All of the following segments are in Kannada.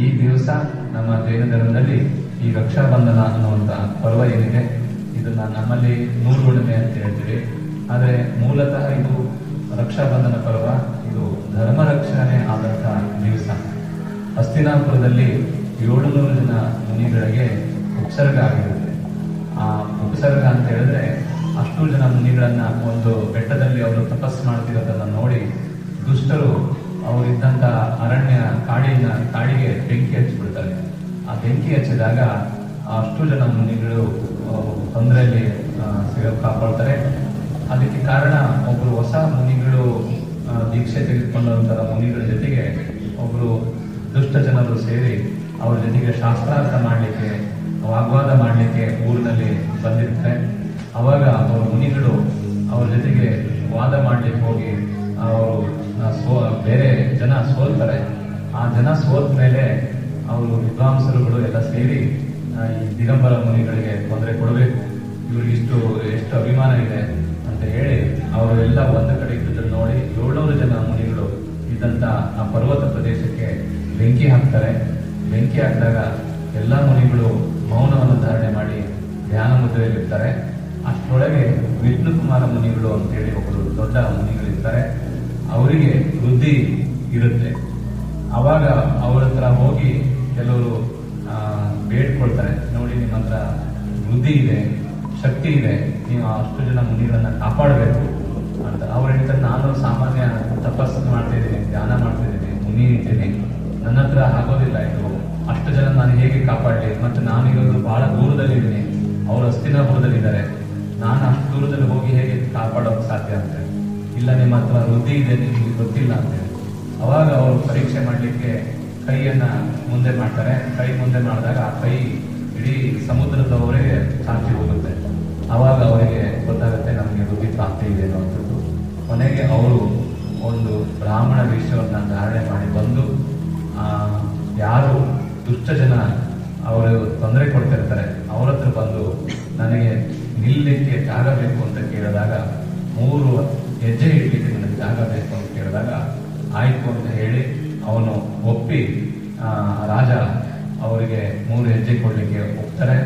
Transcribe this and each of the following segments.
ಈ ದಿವಸ ನಮ್ಮ ಜೈನ ಧರ್ಮದಲ್ಲಿ ಈ ರಕ್ಷಾಬಂಧನ ಅನ್ನುವಂತಹ ಪರ್ವ ಏನಿದೆ, ಇದನ್ನ ನಮ್ಮಲ್ಲಿ ನೂರು ಹುಣ್ಣಿಮೆ ಅಂತ ಹೇಳ್ತೀವಿ. ಆದರೆ ಮೂಲತಃ ಇದು ರಕ್ಷಾಬಂಧನ ಪರ್ವ, ಇದು ಧರ್ಮ ರಕ್ಷಣೆ ಆದಂತಹ ದಿವಸ. ಹಸ್ತಿನಾಪುರದಲ್ಲಿ ಏಳುನೂರು ಜನ ಮುನಿಗಳಿಗೆ ಉಪಸರ್ಗ ಆಗಿರುತ್ತೆ. ಆ ಉಪಸರ್ಗ ಅಂತ ಹೇಳಿದ್ರೆ ಅಷ್ಟು ಜನ ಮುನಿಗಳನ್ನ ಒಂದು ಬೆಟ್ಟದಲ್ಲಿ ಅವರು ತಪಸ್ಸು ಮಾಡ್ತಿರೋದನ್ನ ನೋಡಿ ದುಷ್ಟರು ಅವರಿದ್ದಂತ ಅರಣ್ಯ ಕಾಡಿನ ಕಾಡಿಗೆ ಬೆಂಕಿ ಹಚ್ಚಿಬಿಡ್ತಾರೆ. ಆ ಬೆಂಕಿ ಹಚ್ಚಿದಾಗ ಅಷ್ಟು ಜನ ಮುನಿಗಳು ತೊಂದರೆಯಲ್ಲಿ ಕಾಪಾಡ್ತಾರೆ. ಅದಕ್ಕೆ ಕಾರಣ ಒಬ್ಬರು ಹೊಸ ಮುನಿಗಳು ದೀಕ್ಷೆ ತೆಗೆದುಕೊಂಡಂತಹ ಮುನಿಗಳ ಜೊತೆಗೆ ಒಬ್ಬರು ದುಷ್ಟ ಜನರು ಸೇರಿ ಅವ್ರ ಜೊತೆಗೆ ಶಾಸ್ತ್ರಾರ್ಥ ಮಾಡಲಿಕ್ಕೆ, ವಾಗ್ವಾದ ಮಾಡಲಿಕ್ಕೆ ಊರಿನಲ್ಲಿ ಬಂದಿರ್ತಾರೆ. ಅವಾಗ ಅವರ ಮುನಿಗಳು ಅವ್ರ ಜೊತೆಗೆ ವಾದ ಮಾಡಲಿಕ್ಕೆ ಹೋಗಿ ಅವರು ಸೋ, ಬೇರೆ ಜನ ಸೋಲ್ತಾರೆ. ಆ ಜನ ಸೋತ ಮೇಲೆ ಅವರು ವಿದ್ವಾಂಸರುಗಳು ಎಲ್ಲ ಸೇರಿ ಈ ದಿಗಂಬರ ಮುನಿಗಳಿಗೆ ತೊಂದರೆ ಕೊಡಬೇಕು. ಇವ್ರಿಗೆ ಇಷ್ಟು, ಎಷ್ಟು ಅಭಿಮಾನ ಇದೆ ಅಂತ ಹೇಳಿ ಅವರು ಎಲ್ಲ ಒಂದ ಕಡೆ ಇದ್ದದನ್ನು ನೋಡಿ ಏಳ್ನೂರು ಜನ ಮುನಿಗಳು ಇದ್ದಂತ ಆ ಪರ್ವತ ಪ್ರದೇಶಕ್ಕೆ ಬೆಂಕಿ ಹಾಕ್ತಾರೆ. ಬೆಂಕಿ ಹಾಕಿದಾಗ ಎಲ್ಲ ಮುನಿಗಳು ಮೌನವನ್ನು ಧಾರಣೆ ಮಾಡಿ ಧ್ಯಾನ ಮುದ್ರೆಯಲ್ಲಿರ್ತಾರೆ ಅಷ್ಟರೊಳಗೆ ವಿಷ್ಣು ಕುಮಾರ ಮುನಿಗಳು ಅಂತೇಳಿ ಒಬ್ಬರು ದೊಡ್ಡ ಮುನಿಗಳಿರ್ತಾರೆ. ಅವರಿಗೆ ವೃದ್ಧಿ ಇರುತ್ತೆ. ಅವಾಗ ಅವರ ಹತ್ರ ಹೋಗಿ ಕೆಲವರು ಬೇಡ್ಕೊಳ್ತಾರೆ, ನೋಡಿ, ನಿಮ್ಮ ಹತ್ರ ವೃದ್ಧಿ ಇದೆ, ಶಕ್ತಿ ಇದೆ, ನೀವು ಅಷ್ಟು ಜನ ಮುನಿಗಳನ್ನ ಕಾಪಾಡಬೇಕು ಅಂತ. ಅವ್ರು ಹೇಳ್ತಾರೆ, ನಾನು ಸಾಮಾನ್ಯ ತಪಸ್ಸು ಮಾಡ್ತಾ ಇದ್ದೀನಿ, ಧ್ಯಾನ ಮಾಡ್ತಾ ಇದ್ದೀನಿ, ಮುನಿ ಇದ್ದೀನಿ. ನನ್ನ ಹತ್ರ ಆಗೋದಿಲ್ಲ ಇದು. ಅಷ್ಟು ಜನ ನಾನು ಹೇಗೆ ಕಾಪಾಡಲಿ? ಮತ್ತೆ ಇರೋದು ಬಹಳ ದೂರದಲ್ಲಿದ್ದೀನಿ ಅವರು ಅಸ್ತಿನ ದೂರದಲ್ಲಿದ್ದಾರೆ. ನಾನು ಅಷ್ಟು ದೂರದಲ್ಲಿ ಹೋಗಿ ಹೇಗೆ ಕಾಪಾಡೋಕೆ ಸಾಧ್ಯ ಅಂತ. ಇಲ್ಲ ನಿಮ್ಮ ಹತ್ರ ವೃದ್ಧಿ ಇದೆ ನಿಮಗೆ ಗೊತ್ತಿಲ್ಲ ಅಂತ ಹೇಳಿ. ಅವಾಗ ಅವರು ಪರೀಕ್ಷೆ ಮಾಡಲಿಕ್ಕೆ ಕೈಯನ್ನು ಮುಂದೆ ಮಾಡ್ತಾರೆ. ಕೈ ಮುಂದೆ ಮಾಡಿದಾಗ ಆ ಕೈ ಇಡೀ ಸಮುದ್ರದವರೆಗೆ ಚಾಚಿ ಹೋಗುತ್ತೆ. ಅವಾಗ ಅವರಿಗೆ ಗೊತ್ತಾಗುತ್ತೆ ನಮಗೆ ವೃದ್ಧಿ ಪ್ರಾಪ್ತಿ ಇದೆ ಅನ್ನುವಂಥದ್ದು. ಕೊನೆಗೆ ಅವರು ಒಂದು ಬ್ರಾಹ್ಮಣ ವಿಷಯವನ್ನು ಧಾರಣೆ ಮಾಡಿ ಬಂದು ಯಾರು ದುಷ್ಟ ಜನ ಅವರು ತೊಂದರೆ ಕೊಡ್ತಿರ್ತಾರೆ, ಅವ್ರ ಹತ್ರ ಬಂದು ನನಗೆ ನಿಲ್ಲಲಿಕ್ಕೆ ಜಾಗ ಬೇಕು ಅಂತ ಕೇಳಿದಾಗ ಮೂರು ಹೆಜ್ಜೆ ಇಡಲಿಕ್ಕೆ ನನಗೆ ಜಾಗ ಬೇಕು ಅಂತ ಕೇಳಿದಾಗ, ಆಯ್ತು ಅಂತ ಹೇಳಿ ಅವನು ಒಪ್ಪಿ ರಾಜ ಅವರಿಗೆ ಮೂರು ಹೆಜ್ಜೆ ಕೊಡಲಿಕ್ಕೆ ಒಪ್ತಾರೆ.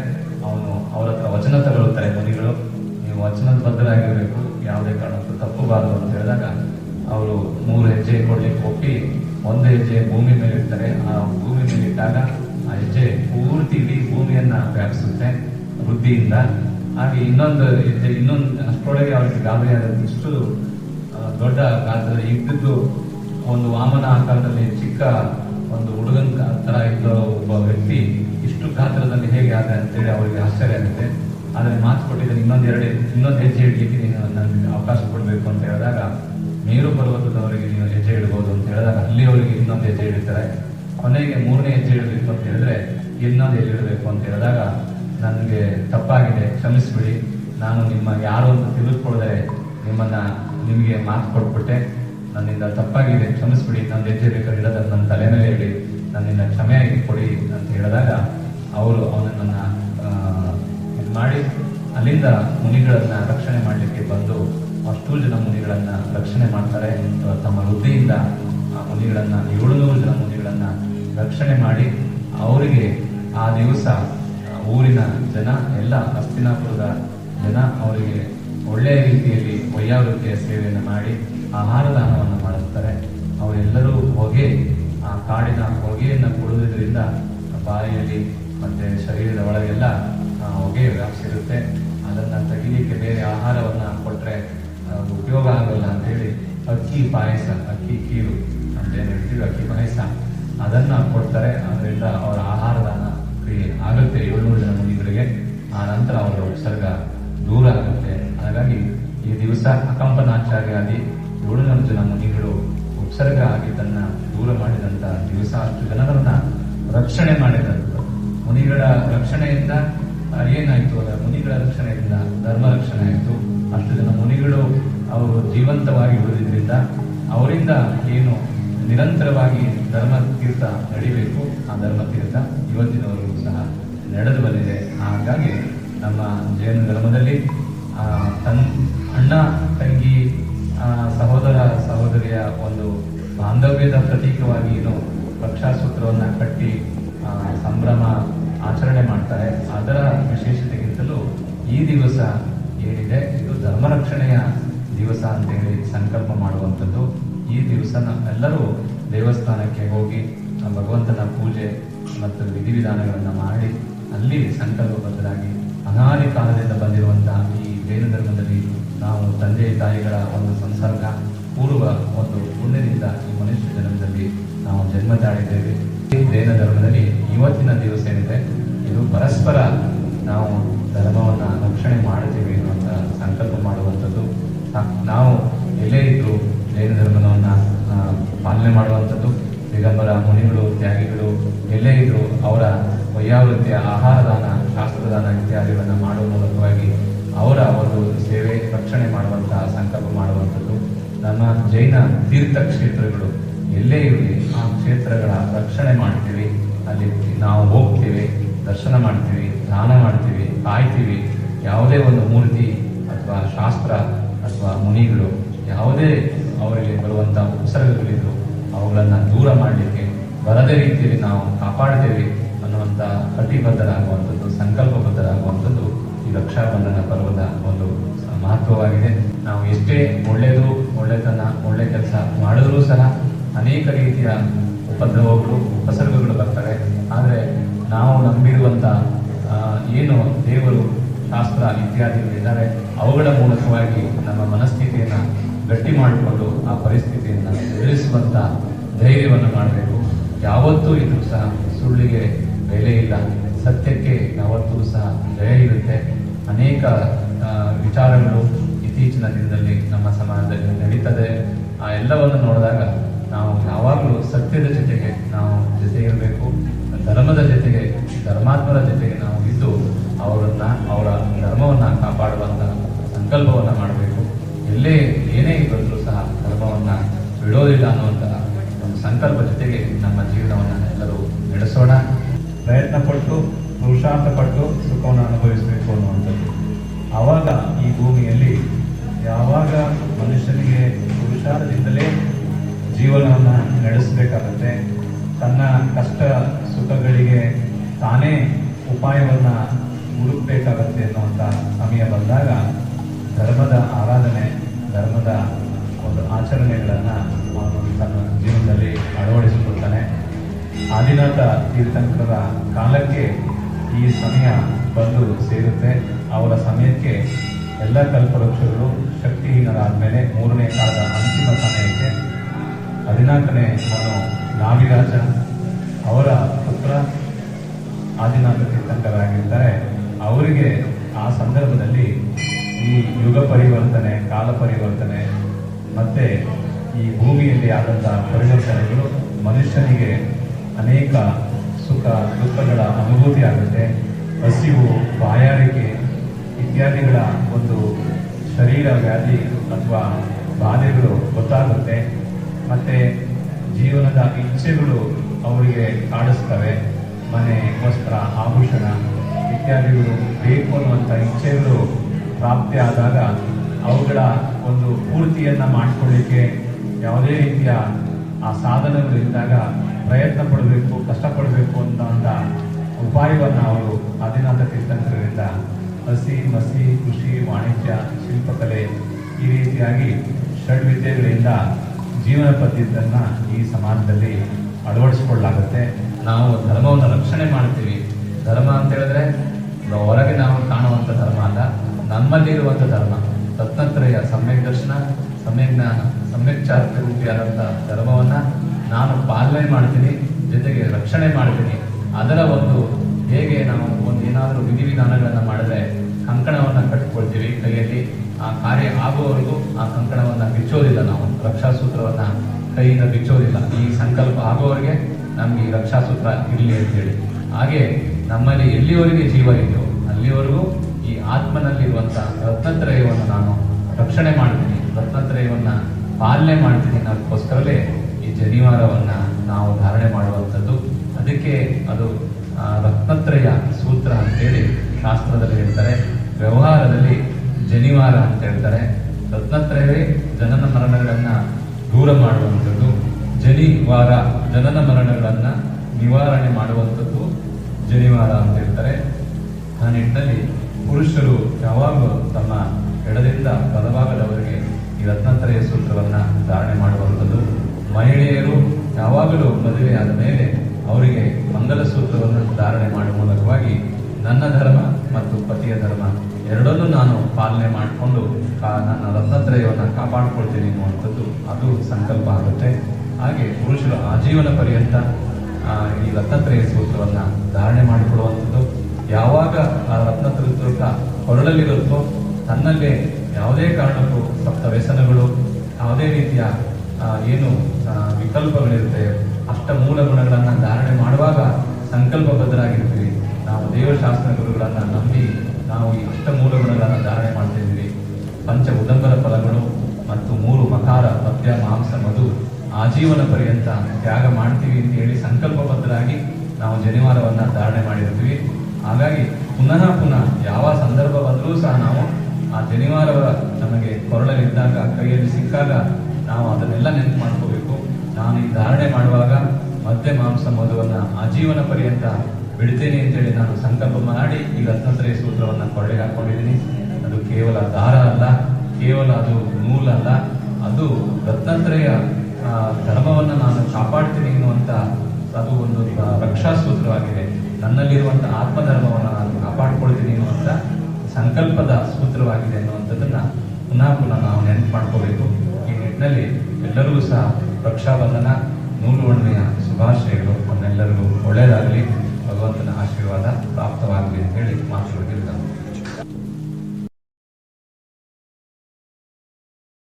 ಅವನು ಅವರ ಹತ್ರ ವಚನ ತಗೊಳ್ತಾರೆ ಮುನಿಗಳು. ನೀವು ವಚನದ ಬದ್ಧರಾಗಿರಬೇಕು, ಯಾವುದೇ ಕಾರಣಕ್ಕೂ ತಪ್ಪಬಾರದು ಅಂತ ಹೇಳಿದಾಗ ಅವರು ಮೂರು ಹೆಜ್ಜೆ ಕೊಡಲಿಕ್ಕೆ ಒಪ್ಪಿ, ಒಂದು ಹೆಜ್ಜೆ ಭೂಮಿ ಮೇಲೆ ಇರ್ತಾರೆ ಆ ಭೂಮಿ ಮೇಲೆ ಇಟ್ಟಾಗ ಆ ಹೆಜ್ಜೆ ಪೂರ್ತಿ ಇಡೀ ಭೂಮಿಯನ್ನು ವ್ಯಾಪಿಸುತ್ತೆ ಬುದ್ಧಿಯಿಂದ ಹಾಗೆ ಇನ್ನೊಂದು ಇನ್ನೊಂದು ಅಷ್ಟೊಳಗೆ ಅವರಿಗೆ ಗಾಬರಿ ಇಷ್ಟು ದೊಡ್ಡ ಗಾತ್ರ ಇದ್ದಿದ್ದು ಒಂದು ವಾಮನ ಆಕಾರದಲ್ಲಿ ಚಿಕ್ಕ ಒಂದು ಹುಡುಗನ ಥರ ಇದ್ದ ಒಬ್ಬ ವ್ಯಕ್ತಿ ಇಷ್ಟು ಗಾತ್ರದಲ್ಲಿ ಹೇಗೆ ಆದ ಅಂತೇಳಿ ಅವರಿಗೆ ಆಶ್ಚರ್ಯ ಆಗುತ್ತೆ. ಆದರೆ ಮಾತು ಕೊಟ್ಟಿದ್ರೆ ಇನ್ನೊಂದು ಎರಡು, ಇನ್ನೊಂದು ಹೆಜ್ಜೆ ಇಡಲಿಕ್ಕೆ ನೀನು ನನಗೆ ಅವಕಾಶ ಕೊಡಬೇಕು ಅಂತ ಹೇಳಿದಾಗ, ಮೇರು ಪರ್ವತದವರಿಗೆ ನೀನು ಹೆಜ್ಜೆ ಇಡಬಹುದು ಅಂತ ಹೇಳಿದಾಗ ಅಲ್ಲಿ ಅವರಿಗೆ ಇನ್ನೊಂದು ಹೆಜ್ಜೆ ಇಡುತ್ತಾರೆ ಕೊನೆಗೆ ಮೂರನೇ ಹೆಜ್ಜೆ ಇಡಬೇಕು ಅಂತ ಹೇಳಿದ್ರೆ ಇನ್ನೊಂದು ಹೆಜ್ಜೆ ಇಡಬೇಕು ಅಂತ ಹೇಳಿದಾಗ ನನಗೆ ತಪ್ಪಾಗಿದೆ, ಕ್ಷಮಿಸ್ಬಿಡಿ. ನಾನು ನಿಮ್ಮ ಯಾರು ಅಂತ ತಿಳಿದುಕೊಳ್ಳದೆ ನಿಮ್ಮನ್ನ ನಿಮಗೆ ಮಾತು ಕೊಟ್ಬಿಟ್ಟೆ. ನನ್ನಿಂದ ತಪ್ಪಾಗಿದೆ, ಕ್ಷಮಿಸ್ಬಿಡಿ. ನನ್ನ ಹೆಜ್ಜೆ ಬೇಕಾದ್ರೆ ನನ್ನ ತಲೆ ಮೇಲೆ ಹೇಳಿ ನನ್ನಿಂದ ಕ್ಷಮೆಯಾಗಿ ಕೊಡಿ ಅಂತ ಹೇಳಿದಾಗ ಅವರು ಅವನನ್ನ ಇದು ಮಾಡಿ ಅಲ್ಲಿಂದ ಮುನಿಗಳನ್ನ ರಕ್ಷಣೆ ಮಾಡಲಿಕ್ಕೆ ಬಂದು ಅಷ್ಟು ಜನ ಮುನಿಗಳನ್ನ ರಕ್ಷಣೆ ಮಾಡ್ತಾರೆ. ತಮ್ಮ ವೃದ್ಧಿಯಿಂದ ಆ ಮುನಿಗಳನ್ನ, ಏಳುನೂರು ಜನ ಮುನಿಗಳನ್ನ ರಕ್ಷಣೆ ಮಾಡಿ ಅವರಿಗೆ ಆ ದಿವಸ ಊರಿನ ಜನ, ಎಲ್ಲ ಹಸ್ತಿನಾಪುರದ ಜನ ಅವರಿಗೆ ಒಳ್ಳೆಯ ರೀತಿಯಲ್ಲಿ ವೈಯಾವೃತ್ತಿಯ ಸೇವೆಯನ್ನು ಮಾಡಿ ಆಹಾರ ದಾನವನ್ನು ಮಾಡುತ್ತಾರೆ ಅವರೆಲ್ಲರೂ ಹೊಗೆ, ಆ ಕಾಡಿನ ಹೊಗೆಯನ್ನು ಕೊಡುವುದರಿಂದ ಬಾಯಿಯಲ್ಲಿ ಮತ್ತೆ ಶರೀರದ ಒಳಗೆಲ್ಲ ಹೊಗೆ ವ್ಯಾಪಿಸಿರುತ್ತೆ. ಅದನ್ನು ತೆಗಿಲಿಕ್ಕೆ ಬೇರೆ ಆಹಾರವನ್ನು ಕೊಟ್ಟರೆ ಉಪಯೋಗ ಆಗಲ್ಲ ಅಂತ ಹೇಳಿ ಅಕ್ಕಿ ಪಾಯಸ, ಅಕ್ಕಿ ಕೀರು ಅಂತ ಏನು ಹೇಳ್ತೀವಿ, ಅಕ್ಕಿ ಪಾಯಸ. ಅದನ್ನು ಕೊಡ್ತಾರೆ. ಅದರಿಂದ ಅವರ ಆಹಾರ ದಾನ ಕ್ರಿಯೆ ಆಗುತ್ತೆ ಏಳ್ನೂರು ಜನ ಮುನಿಗಳಿಗೆ ಆ ನಂತರ ಅವರ ಉತ್ಸರ್ಗ ದೂರ ಆಗುತ್ತೆ. ಹಾಗಾಗಿ ಈ ದಿವಸ ಅಕಂಪನಾಚಾರ್ಯಾದಿ ಏಳುನೂರು ಜನ ಮುನಿಗಳು ಉತ್ಸರ್ಗ ತನ್ನ ದೂರ ಮಾಡಿದಂತ ದಿವಸ ಅಷ್ಟು ಜನರನ್ನ ರಕ್ಷಣೆ ಮಾಡಿದಂತ. ಮುನಿಗಳ ರಕ್ಷಣೆಯಿಂದ ಏನಾಯ್ತು ಅದರ ಮುನಿಗಳ ರಕ್ಷಣೆಯಿಂದ ಧರ್ಮ ರಕ್ಷಣೆ ಆಯಿತು. ಅಷ್ಟು ಜನ ಮುನಿಗಳು ಅವರು ಜೀವಂತವಾಗಿ ಉಳಿದ್ರಿಂದ ಅವರಿಂದ ಏನು ನಿರಂತರವಾಗಿ ಧರ್ಮ ತೀರ್ಥ ನಡಿಬೇಕು, ಆ ಧರ್ಮ ತೀರ್ಥ ಇವತ್ತಿನವರೆಗೂ ಸಹ ನಡೆದು ಬಂದಿದೆ ಹಾಗಾಗಿ ನಮ್ಮ ಜೈನ ಧರ್ಮದಲ್ಲಿ ತನ್ನ ತನ್ ಅಣ್ಣ, ತಂಗಿ ಸಹೋದರ, ಸಹೋದರಿಯ ಒಂದು ಬಾಂಧವ್ಯದ ಪ್ರತೀಕವಾಗಿ ಏನು ಪಕ್ಷಾಸೂತ್ರವನ್ನು ಕಟ್ಟಿ ಸಂಭ್ರಮ ಆಚರಣೆ ಮಾಡ್ತಾರೆ. ಅದರ ವಿಶೇಷತೆಗಿಂತಲೂ ಈ ದಿವಸ ಏನಿದೆ? ಇದು ಧರ್ಮರಕ್ಷಣೆಯ ದಿವಸ ಅಂತೇಳಿ ಸಂಕಲ್ಪ ಮಾಡುವಂಥದ್ದು. ಈ ದಿವಸ ಎಲ್ಲರೂ ದೇವಸ್ಥಾನಕ್ಕೆ ಹೋಗಿ ಭಗವಂತನ ಪೂಜೆ ಮತ್ತು ವಿಧಿವಿಧಾನಗಳನ್ನು ಮಾಡಿ ಅಲ್ಲಿ ಸಂಕಲ್ಪಬದ್ಧರಾಗಿ ಅನಾದಿ ಕಾಲದಿಂದ ಬಂದಿರುವಂತಹ ಈ ಜೈನ ಧರ್ಮದಲ್ಲಿ ನಾವು ತಂದೆ ತಾಯಿಗಳ ಒಂದು ಸಂಸರ್ಗ ಪೂರ್ವ ಒಂದು ಪುಣ್ಯದಿಂದ ಈ ಮನುಷ್ಯ ಜನ್ಮದಲ್ಲಿ ನಾವು ಜನ್ಮ ತಾಳಿದ್ದೇವೆ. ಈ ಜೈನ ಧರ್ಮದಲ್ಲಿ ಇವತ್ತಿನ ದಿವಸ ಏನಿದೆ? ಇದು ಪರಸ್ಪರ ನಾವು ಧರ್ಮವನ್ನು ರಕ್ಷಣೆ ಮಾಡ್ತೀವಿ ಅನ್ನುವಂಥ ಸಂಕಲ್ಪ ಮಾಡುವಂಥದ್ದು. ನಾವು ಎಲ್ಲೇ ಇದ್ದರೂ ಜೈನ ಧರ್ಮವನ್ನು ಪಾಲನೆ ಮಾಡುವಂಥದ್ದು ಜೈನ ತೀರ್ಥ ಕ್ಷೇತ್ರಗಳು ಎಲ್ಲೇ ಇರಲಿ, ಆ ಕ್ಷೇತ್ರಗಳ ರಕ್ಷಣೆ ಮಾಡ್ತೀವಿ. ಅಲ್ಲಿ ನಾವು ಹೋಗ್ತೀವಿ, ದರ್ಶನ ಮಾಡ್ತೀವಿ, ದಾನ ಮಾಡ್ತೀವಿ, ಕಾಯ್ತೀವಿ. ಯಾವುದೇ ಒಂದು ಮೂರ್ತಿ ಅಥವಾ ಶಾಸ್ತ್ರ ಅಥವಾ ಮುನಿಗಳು ಯಾವುದೇ ಅವರಿಗೆ ಬರುವಂಥ ಉಪಸರ್ಗಗಳಿದ್ರು ಅವುಗಳನ್ನು ದೂರ ಮಾಡಲಿಕ್ಕೆ ಬರದೇ ರೀತಿಯಲ್ಲಿ ನಾವು ಕಾಪಾಡ್ತೇವೆ ಅನ್ನುವಂಥ ಕಟಿಬದ್ಧರಾಗುವಂಥದ್ದು ಸಂಕಲ್ಪಬದ್ಧರಾಗುವಂಥದ್ದು ರಕ್ಷಾಬಂಧನ ಪರ್ವದ ಒಂದು ಮಹತ್ವವಾಗಿದೆ. ನಾವು ಎಷ್ಟೇ ಒಳ್ಳೆಯದು, ಒಳ್ಳೆತನ, ಒಳ್ಳೆ ಕೆಲಸ ಮಾಡಿದ್ರೂ ಸಹ ಅನೇಕ ರೀತಿಯ ಉಪದ್ರವಗಳು, ಉಪಸರ್ಗಗಳು ಬರ್ತವೆ. ಆದರೆ ನಾವು ನಂಬಿರುವಂಥ ಏನು ದೇವರು, ಶಾಸ್ತ್ರ ಇತ್ಯಾದಿಗಳಿದ್ದಾರೆ ಅವುಗಳ ಮೂಲಕವಾಗಿ ನಮ್ಮ ಮನಸ್ಥಿತಿಯನ್ನು ಗಟ್ಟಿ ಮಾಡಿಕೊಂಡು ಆ ಪರಿಸ್ಥಿತಿಯನ್ನು ಎದುರಿಸುವಂಥ ಧೈರ್ಯವನ್ನು ಮಾಡಬೇಕು. ಯಾವತ್ತೂ ಇದ್ರೂ ಸಹ ಸುಳ್ಳಿಗೆ ಬೆಲೆ ಇಲ್ಲ. ಸತ್ಯಕ್ಕೆ ಯಾವತ್ತೂ ಸಹ ಜಯ ಇರುತ್ತೆ. ಅನೇಕ ವಿಚಾರಗಳು ಇತ್ತೀಚಿನ ದಿನದಲ್ಲಿ ನಮ್ಮ ಸಮಾಜದಲ್ಲಿ ನಡೀತದೆ. ಆ ಎಲ್ಲವನ್ನು ನೋಡಿದಾಗ ನಾವು ಯಾವಾಗಲೂ ಸತ್ಯದ ಜೊತೆಗೆ ನಾವು ಜೊತೆ ಇರಬೇಕು ಧರ್ಮದ ಜೊತೆಗೆ, ಧರ್ಮಾತ್ಮರ ಜೊತೆಗೆ ನಾವು ಇದ್ದು ಅವರನ್ನ, ಅವರ ಧರ್ಮವನ್ನು ಕಾಪಾಡುವಂತ ಸಂಕಲ್ಪವನ್ನ ಮಾಡಬೇಕು. ಎಲ್ಲೇ ಏನೇ ಬಂದರೂ ಸಹ ಧರ್ಮವನ್ನ ಬಿಡೋದಿಲ್ಲ ಅನ್ನುವಂತಹ ಒಂದು ಸಂಕಲ್ಪ ಜೊತೆಗೆ ನಮ್ಮ ಜೀವನವನ್ನ ಎಲ್ಲರೂ ನಡೆಸೋಣ. ಪ್ರಯತ್ನ ಪಟ್ಟು, ಪುರುಷಾರ್ಥ ಪಟ್ಟು ಸುಖವನ್ನು ಅನುಭವಿಸಬೇಕು ಅನ್ನುವಂಥದ್ದು. ಆವಾಗ ಈ ಭೂಮಿಯಲ್ಲಿ ಯಾವಾಗ ಮನುಷ್ಯನಿಗೆ ಪುರುಷಾರ್ಥದಿಂದಲೇ ಜೀವನವನ್ನು ನಡೆಸಬೇಕಾಗತ್ತೆ, ತನ್ನ ಕಷ್ಟ ಸುಖಗಳಿಗೆ ತಾನೇ ಉಪಾಯವನ್ನು ಹುಡುಕಬೇಕಾಗತ್ತೆ ಅನ್ನುವಂಥ ಸಮಯ ಬಂದಾಗ ಧರ್ಮದ ಆರಾಧನೆ, ಧರ್ಮದ ಒಂದು ಆಚರಣೆಗಳನ್ನು ಅವನು ತನ್ನ ಜೀವನದಲ್ಲಿ ಅಳವಡಿಸಿಕೊಳ್ತಾನೆ. ಆದಿನಾಥ ತೀರ್ಥಂಕರದ ಕಾಲಕ್ಕೆ ಈ ಸಮಯ ಬಂದು ಸೇರುತ್ತೆ. ಅವರ ಸಮಯಕ್ಕೆ ಎಲ್ಲ ಕಲ್ಪವೃಕ್ಷಗಳು ಶಕ್ತಿಹೀನರಾದ ಮೇಲೆ ಮೂರನೇ ಕಾಲದ ಅಂತಿಮ ಸಮಯಕ್ಕೆ. ಹದಿನಾಲ್ಕನೇ ಅವನು ನಾವಿರಾಜ. ಅವರ ಪುತ್ರ ಆದಿನಾಥ ತೀರ್ಥಂಕರಾಗಿರ್ತಾರೆ ಅವರಿಗೆ ಆ ಸಂದರ್ಭದಲ್ಲಿ ಈ ಯುಗ ಪರಿವರ್ತನೆ, ಕಾಲ ಪರಿವರ್ತನೆ, ಮತ್ತು ಈ ಭೂಮಿಯಲ್ಲಿ ಆದಂಥ ಪರಿವರ್ತನೆಗಳು ಮನುಷ್ಯನಿಗೆ ಅನೇಕ ಸುಖ, ದುಃಖಗಳ ಅನುಭೂತಿ ಆಗುತ್ತೆ ಹಸಿವು, ಬಾಯಾರಿಕೆ ಇತ್ಯಾದಿಗಳ ಒಂದು ಶರೀರ ವ್ಯಾಧಿ ಅಥವಾ ಬಾಧೆಗಳು ಗೊತ್ತಾಗುತ್ತೆ. ಮತ್ತು ಜೀವನದ ಇಚ್ಛೆಗಳು ಅವರಿಗೆ ಕಾಣಿಸ್ತವೆ ಮನೆ, ವಸ್ತ್ರ, ಆಭೂಷಣ ಇತ್ಯಾದಿಗಳು ಬೇಕು ಅನ್ನುವಂಥ ಇಚ್ಛೆಗಳು ಪ್ರಾಪ್ತಿ ಆದಾಗ ಅವುಗಳ ಒಂದು ಪೂರ್ತಿಯನ್ನು ಮಾಡಿಕೊಳ್ಳಿಕ್ಕೆ ಯಾವುದೇ ರೀತಿಯ ಆ ಸಾಧನಗಳು ಇದ್ದಾಗ ಪ್ರಯತ್ನ ಪಡಬೇಕು, ಕಷ್ಟಪಡಬೇಕು ಅಂತ ಉಪಾಯವನ್ನು ಅವರು ಆದಿನಾಥ ತೀರ್ಥಂಕರರಿಂದ ಹಸಿ ಮಸಿ ಕೃಷಿ ವಾಣಿಜ್ಯ, ಶಿಲ್ಪಕಲೆ ಈ ರೀತಿಯಾಗಿ ಷಡ್ವಿದ್ಯೆಗಳಿಂದ ಜೀವನ ಪದ್ಧತಿಯನ್ನು ಈ ಸಮಾಜದಲ್ಲಿ ಅಳವಡಿಸಿಕೊಳ್ಳಲಾಗುತ್ತೆ. ನಾವು ಧರ್ಮವನ್ನು ರಕ್ಷಣೆ ಮಾಡ್ತೀವಿ. ಧರ್ಮ ಅಂತ ಹೇಳಿದ್ರೆ ಹೊರಗೆ ನಾವು ಕಾಣುವಂಥ ಧರ್ಮ ಅಲ್ಲ, ನಮ್ಮಲ್ಲಿರುವಂಥ ಧರ್ಮ. ರತ್ನತ್ರಯ ಸಮ್ಯಕ್ ದರ್ಶನ, ಸಮ್ಯಕ್ ಜ್ಞಾನ, ಸಮ್ಯಕ್ ಚಾರಿತ್ರ್ಯ ರೂಪಿಯಾದಂಥ ಧರ್ಮವನ್ನು ನಾನು ಪಾಲನೆ ಮಾಡ್ತೀನಿ, ಜೊತೆಗೆ ರಕ್ಷಣೆ ಮಾಡ್ತೀನಿ. ಅದರ ಒಂದು ಹೇಗೆ ನಾವು ಒಂದು ಏನಾದರೂ ವಿಧಿವಿಧಾನಗಳನ್ನು ಮಾಡಿದ್ರೆ ಕಂಕಣವನ್ನು ಕಟ್ಟಿಕೊಳ್ತೀವಿ ಕೈಯಲ್ಲಿ, ಆ ಕಾರ್ಯ ಆಗುವವರೆಗೂ ಆ ಕಂಕಣವನ್ನು ಬಿಚ್ಚೋದಿಲ್ಲ ನಾವು. ರಕ್ಷಾಸೂತ್ರವನ್ನ ಕೈಯಿಂದ ಬಿಚ್ಚೋದಿಲ್ಲ. ಈ ಸಂಕಲ್ಪ ಆಗೋವರೆಗೆ ನಮ್ಗೆ ಈ ರಕ್ಷಾಸೂತ್ರ ಇರಲಿ ಅಂತೇಳಿ. ಹಾಗೆ ನಮ್ಮಲ್ಲಿ ಎಲ್ಲಿವರೆಗೆ ಜೀವ ಇದೆಯೋ ಅಲ್ಲಿವರೆಗೂ ಈ ಆತ್ಮನಲ್ಲಿರುವಂತ ರತ್ನತ್ರಯವನ್ನು ನಾನು ರಕ್ಷಣೆ ಮಾಡ್ತೀನಿ. ರತ್ನತ್ರಯವನ್ನು ಪಾಲನೆ ಮಾಡ್ತೀನಿ ಅನ್ನೋದಕ್ಕೋಸ್ಕರಲೇ ಈ ಜನಿವಾರವನ್ನು ನಾವು ಧಾರಣೆ ಮಾಡುವಂಥದ್ದು. ಅದಕ್ಕೆ ಅದು ರತ್ನತ್ರಯ ಸೂತ್ರ ಅಂತೇಳಿ ಶಾಸ್ತ್ರದಲ್ಲಿ ಹೇಳ್ತಾರೆ. ವ್ಯವಹಾರದಲ್ಲಿ ಜನಿವಾರ ಅಂತ ಹೇಳ್ತಾರೆ. ರತ್ನತ್ರಯವೇ ಜನನ ಮರಣಗಳನ್ನ ದೂರ ಮಾಡುವಂಥದ್ದು. ಜನಿವಾರ ಜನನ ಮರಣಗಳನ್ನ ನಿವಾರಣೆ ಮಾಡುವಂಥದ್ದು ಜನಿವಾರ ಅಂತ ಹೇಳ್ತಾರೆ. ಆ ನಿಟ್ಟಿನಲ್ಲಿ ಪುರುಷರು ಯಾವಾಗಲೂ ತಮ್ಮ ಎಡದಿಂದ ಬಲಭಾಗದವರೆಗೆ ಈ ರತ್ನತ್ರಯ ಸೂತ್ರವನ್ನ ಧಾರಣೆ ಮಾಡುವಂಥದ್ದು. ಮಹಿಳೆಯರು ಯಾವಾಗಲೂ ಮದುವೆಯಾದ ಮೇಲೆ ಅವರಿಗೆ ಮಂಗಲ ಸೂತ್ರವನ್ನು ಧಾರಣೆ ಮಾಡುವ ಮೂಲಕವಾಗಿ ನನ್ನ ಧರ್ಮ ಮತ್ತು ಪತಿಯ ಧರ್ಮ ಎರಡನ್ನೂ ನಾನು ಪಾಲನೆ ಮಾಡಿಕೊಂಡು ನನ್ನ ರತ್ನತ್ರಯವನ್ನು ಕಾಪಾಡಿಕೊಳ್ತೀನಿ ಅನ್ನುವಂಥದ್ದು ಅದು ಸಂಕಲ್ಪ ಆಗುತ್ತೆ. ಹಾಗೆ ಪುರುಷರು ಆಜೀವನ ಪರ್ಯಂತ ಈ ರತ್ನತ್ರಯ ಸೂತ್ರವನ್ನು ಧಾರಣೆ ಮಾಡಿಕೊಳ್ಳುವಂಥದ್ದು. ಯಾವಾಗ ಆ ರತ್ನತ್ರಯ ಹೊರಳಲ್ಲಿರುತ್ತೋ ತನ್ನಲ್ಲೇ ಯಾವುದೇ ಕಾರಣಕ್ಕೂ ಸಪ್ತ ವ್ಯಸನಗಳು ಯಾವುದೇ ರೀತಿಯ ಏನು ವಿಕಲ್ಪಗಳಿರುತ್ತೆ ಅಷ್ಟ ಮೂಲ ಗುಣಗಳನ್ನು ಧಾರಣೆ ಮಾಡುವಾಗ ಸಂಕಲ್ಪಬದ್ಧರಾಗಿರ್ತೀವಿ ನಾವು ದೇವಶಾಸ್ತ್ರ ಗುರುಗಳನ್ನು ನಂಬಿ ನಾವು ಈ ಅಷ್ಟ ಮೂಲ ಗುಣಗಳನ್ನು ಧಾರಣೆ ಮಾಡ್ತಾ ಇದ್ದೀವಿ. ಪಂಚ ಉದಂಬರ ಫಲಗಳು ಮತ್ತು ಮೂರು ಮಕಾರ ಮದ್ಯ ಮಾಂಸ, ಮಧು ಆಜೀವನ ಪರ್ಯಂತ ತ್ಯಾಗ ಮಾಡ್ತೀವಿ ಅಂತ ಹೇಳಿ ಸಂಕಲ್ಪಬದ್ಧರಾಗಿ ನಾವು ಜನಿವಾರವನ್ನು ಧಾರಣೆ ಮಾಡಿರ್ತೀವಿ. ಹಾಗಾಗಿ ಪುನಃ ಪುನಃ ಯಾವ ಸಂದರ್ಭ ಬಂದರೂ ಸಹ ನಾವು ಆ ಜನಿವಾರವರ ನಮಗೆ ಕೊರಳಲಿದ್ದಾಗ, ಕೈಯಲ್ಲಿ ಸಿಕ್ಕಾಗ ನಾವು ಅದನ್ನೆಲ್ಲ ನೆನಪು ಮಾಡ್ಕೋಬೇಕು. ನಾನು ಈ ಧಾರಣೆ ಮಾಡುವಾಗ ಮತ್ತೆ ಮಾಂಸ ಮಧುವನ್ನ ಆಜೀವನ ಪರ್ಯಂತ ಬಿಡ್ತೇನೆ ಅಂತೇಳಿ ನಾನು ಸಂಕಲ್ಪ ಮಾಡಿ ಈ ರತ್ನತ್ರಯ ಸೂತ್ರವನ್ನ ಕೊಳ್ಳೆ ಹಾಕೊಂಡಿದ್ದೀನಿ. ಅದು ಕೇವಲ ದಾರ ಅಲ್ಲ, ಕೇವಲ ಅದು ನೂಲಲ್ಲ ಅದು ದತ್ತಾತ್ರೇಯ ಧರ್ಮವನ್ನು ನಾನು ಕಾಪಾಡ್ತೀನಿ ಎನ್ನುವಂತ ಅದು ಒಂದು ರಕ್ಷಾ ಸೂತ್ರವಾಗಿದೆ ನನ್ನಲ್ಲಿರುವಂಥ ಆತ್ಮಧರ್ಮವನ್ನು ನಾನು ಕಾಪಾಡ್ಕೊಳ್ತೀನಿ ಎನ್ನುವಂತ ಸಂಕಲ್ಪದ ಸೂತ್ರವಾಗಿದೆ ಅನ್ನುವಂಥದ್ದನ್ನು ಪುನಃ ಪುನಃ ನಾವು ನೆನಪು ಮಾಡ್ಕೋಬೇಕು. ಈ ನಿಟ್ಟಿನಲ್ಲಿ ಎಲ್ಲರಿಗೂ ಸಹ ರಕ್ಷಾಬಂಧನ ನೂಲು ಹುಣ್ಣಿಮೆಯ ಶುಭಾಶಯಗಳು. ನಮ್ಮೆಲ್ಲರಿಗೂ ಒಳ್ಳೆಯದಾಗಲಿ. ಭಗವಂತನ ಆಶೀರ್ವಾದ ಪ್ರಾಪ್ತವಾಗಲಿ ಅಂತ ಹೇಳಿ ಮಾತುಗಳು